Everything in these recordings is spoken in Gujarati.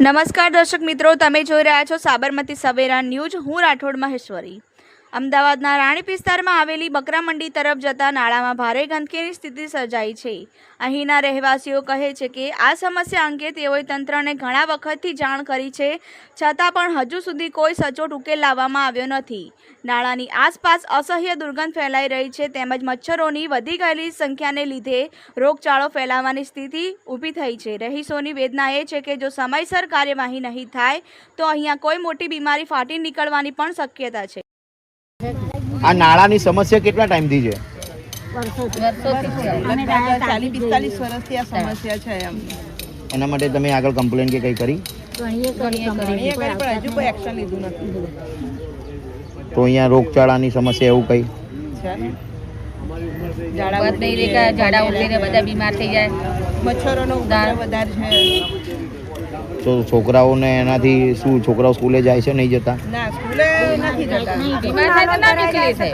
નમસ્કાર દર્શક મિત્રો તમે જોઈ રહ્યા છો સાબરમતી સવેરા ન્યૂઝ. હું રાઠોડ મહેશ્વરી. અમદાવાદના રાણીપ વિસ્તારમાં આવેલી બકરા મંડી તરફ જતા નાળામાં ભારે ગંદકીની સ્થિતિ સર્જાઈ છે. અહીંના રહેવાસીઓ કહે છે કે આ સમસ્યા અંગે તેઓએ તંત્રને ઘણા વખતથી જાણ કરી છે, છતાં પણ હજુ સુધી કોઈ સચોટ ઉકેલ લાવવામાં આવ્યો નથી. નાળાની આસપાસ અસહ્ય દુર્ગંધ ફેલાઈ રહી છે, તેમજ મચ્છરોની વધી ગયેલી સંખ્યાને લીધે રોગચાળો ફેલાવાની સ્થિતિ ઊભી થઈ છે. રહીશોની વેદના એ છે કે જો સમયસર કાર્યવાહી નહીં થાય, તો અહીંયા કોઈ મોટી બીમારી ફાટી નીકળવાની પણ શક્યતા છે. આ નાળાની સમસ્યા કેટલા ટાઈમથી છે? ચાલીસ પિસ્તાલીસ વર્ષથી આ સમસ્યા છે એના માટે તમે આગળ કમ્પ્લેન કે કંઈ કરી? અહીંયા કરી પણ હજુ કોઈ એક્શન લીધું નથી. તો અહીંયા રોગચાળાની સમસ્યા એવું કંઈ? છે ઝાડા વાત નહીં રે કે ઝાડા ઉતરીને બધા બીમાર થઈ જાય. મચ્છરોનો ઉદાહરણ વધારે છે. તો છોકરાઓને એનાથી શું છોકરાઓ સ્કૂલે જાય છે નહીં જતા ના સ્કૂલે નથી જતા બીમાર થાય તો ના નીકળી છે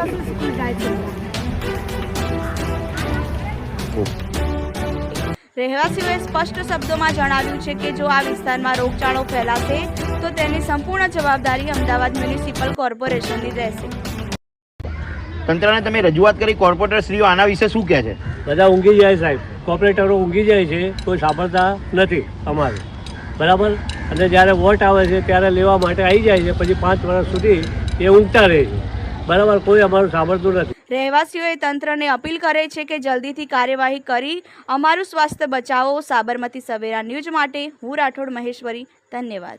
રહેવાસીઓએ સ્પષ્ટ શબ્દોમાં જણાવ્યું છે કે જો આ વિસ્તારમાં રોગચાળો ફેલાશે તો તેની સંપૂર્ણ જવાબદારી અમદાવાદ મ્યુનિસિપલ કોર્પોરેશનની રહેશે તંત્રને તમે રજૂઆત કરી કોર્પોરેટર શ્રીઓ આના વિશે શું કહે છે બધા ઊંઘી જાય સાહેબ કોર્પોરેટરો ઊંઘી જાય છે કોઈ સાંભળતા નથી અમારે બરાબર? અને જ્યારે વોટ આવે છે ત્યારે લેવા માટે આવી જાય છે, પછી પાંચ વર્ષ સુધી એ ઊંઘતા રહે છે. બરાબર? કોઈ અમારું સાંભળતું નથી. રહેવાસીઓએ તંત્રને અપીલ કરે છે કે જલ્દીથી કાર્યવાહી કરી. અમારું સ્વાસ્થ્ય બચાવો. સાબરમતી સવેરા ન્યૂઝ માટે હું રાઠોડ મહેશ્વરી. ધન્યવાદ.